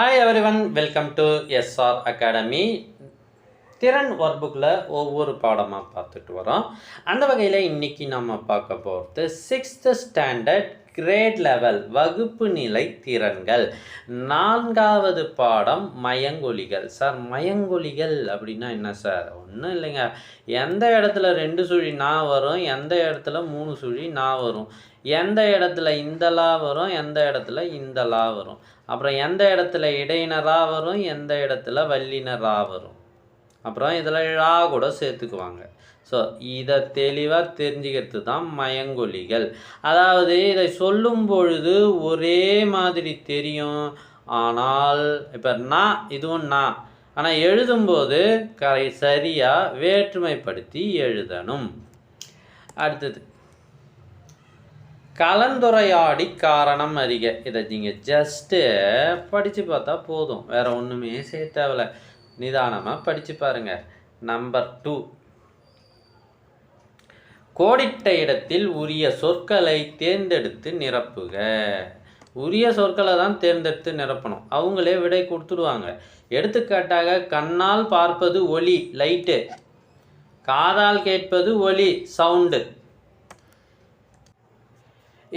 Hi everyone welcome to SR academy திறன் work புக்கில் ஒவ்வொரு பாடமாக பார்த்துட்டு வரோம். அந்த வகையில் இன்றைக்கி நம்ம பார்க்க போகிறது சிக்ஸ்த்து ஸ்டாண்டர்ட் கிரேட் லெவல் வகுப்பு நிலை திறன்கள். நான்காவது பாடம் மயங்கொலிகள். சார் மயங்கொலிகள் அப்படின்னா என்ன சார்? ஒன்றும் இல்லைங்க. எந்த இடத்துல ரெண்டு சுழி நான் வரும் எந்த இடத்துல மூணு சுழி நான் வரும்? எந்த இடத்துல இந்த லா வரும் எந்த இடத்துல இந்த லா வரும்? அப்புறம் எந்த இடத்துல இடையினரா வரும் எந்த இடத்துல வல்லினரா வரும்? அப்புறம் இதில் ழா கூட சேர்த்துக்குவாங்க. ஸோ இதை தெளிவாக தெரிஞ்சுக்கிறது தான் மயங்கொலிகள். அதாவது இதை சொல்லும் பொழுது ஒரே மாதிரி தெரியும். ஆனால் இப்போ நான் இதுவும் நான் ஆனால் எழுதும்போது கரை சரியாக வேற்றுமைப்படுத்தி எழுதணும். அடுத்தது. கலந்துரையாடி காரணம் அறிக. இதை நீங்கள் ஜஸ்ட்டு படித்து பார்த்தா போதும். வேறு ஒன்றுமே செய்ய தேவையில்ல. நிதானமாக படித்து பாருங்கள் நம்பர் டூ கோடிட்ட இடத்தில் உரிய சொற்களை தேர்ந்தெடுத்து நிரப்புக. உரிய சொற்களை தான் தேர்ந்தெடுத்து நிரப்பணும். அவங்களே விடை கொடுத்துடுவாங்க. எடுத்துக்காட்டாக கண்ணால் பார்ப்பது ஒலி லைட்டு. காதால் கேட்பது ஒலி சவுண்டு.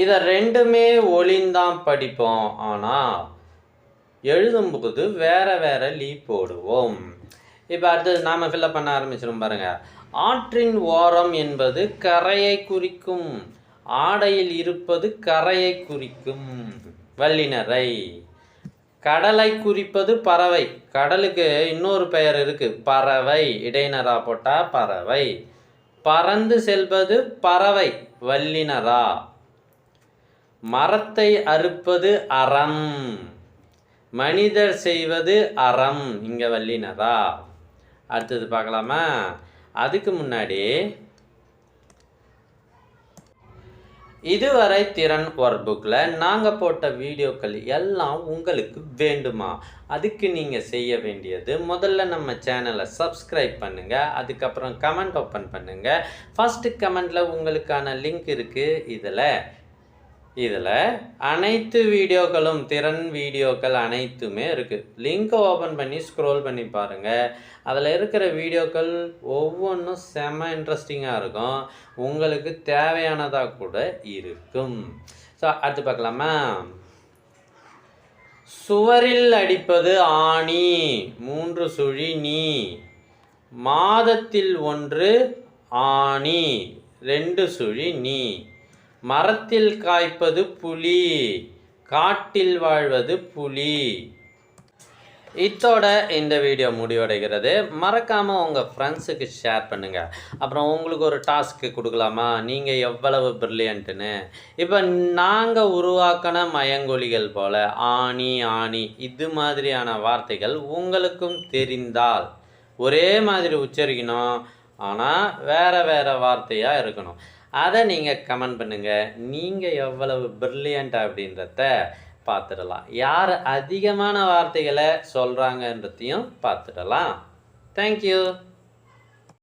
இதை ரெண்டுமே ஒளிந்தான் படிப்போம். ஆனால் எழுதும்போது வேற வேற லீ போடுவோம். இப்போ அடுத்தது நாம் ஃபில்லப் பண்ண ஆரம்பிச்சிடும் பாருங்க. ஆற்றின் ஓரம் என்பது கரையை குறிக்கும். ஆடையில் இருப்பது கரையை குறிக்கும். வல்லினரை. கடலை குறிப்பது பறவை. கடலுக்கு இன்னொரு பெயர் இருக்கு. பறவை. இடையினரா போட்டா பறவை. பறந்து செல்வது பறவை. வல்லினரா. மரத்தை அறுப்பது அறம். மனிதர் செய்வது அறம். இங்கே வல்லினரா. அடுத்தது பார்க்கலாமா? அதுக்கு முன்னாடி இதுவரை திறன் ஒர்க் புக்கில் நாங்கள் போட்ட வீடியோக்கள் எல்லாம் உங்களுக்கு வேண்டுமா? அதுக்கு நீங்கள் செய்ய வேண்டியது முதல்ல நம்ம சேனலை சப்ஸ்கிரைப் பண்ணுங்கள் அதுக்கப்புறம் கமெண்ட் ஓப்பன் பண்ணுங்கள் ஃபஸ்ட்டு கமெண்டில் உங்களுக்கான லிங்க் இருக்குது இதில் இதில் அனைத்து வீடியோக்களும் திறன் வீடியோக்கள் அனைத்துமே இருக்குது லிங்க்கை ஓப்பன் பண்ணி ஸ்க்ரோல் பண்ணி பாருங்கள் அதில் இருக்கிற வீடியோக்கள் ஒவ்வொன்றும் செம இன்ட்ரெஸ்டிங்காக இருக்கும். உங்களுக்கு தேவையானதாக கூட இருக்கும். ஸோ அடுத்து பார்க்கலாமா? சுவரில் அடிப்பது ஆணி. மூன்று சுழி நீ. மாதத்தில் ஒன்று ஆணி. ரெண்டு சுழி நீ. மரத்தில் காய்ப்பது புலி காட்டில் வாழ்வது புலி. இத்தோட இந்த வீடியோ முடிவடைகிறது. மறக்காமல் உங்கள் ஃப்ரெண்ட்ஸுக்கு ஷேர் பண்ணுங்கள் அப்புறம் உங்களுக்கு ஒரு டாஸ்க்கு கொடுக்கலாமா? நீங்கள் எவ்வளவு ப்ரில்லியன்ட்டுன்னு இப்போ நாங்கள் உருவாக்கின மயங்கொலிகள் போல் ஆணி ஆணி இது மாதிரியான வார்த்தைகள் உங்களுக்கும் தெரிந்தால் ஒரே மாதிரி உச்சரிக்கணும். ஆனால் வேறு வேறு வார்த்தையாக இருக்கணும். அதை நீங்கள் கமெண்ட் பண்ணுங்கள் நீங்கள் எவ்வளவு ப்ரில்லியண்ட் அப்படின்றத பார்த்துடலாம். யார் அதிகமான வார்த்தைகளை சொல்கிறாங்கன்றதையும் பார்த்துடலாம். தேங்க்யூ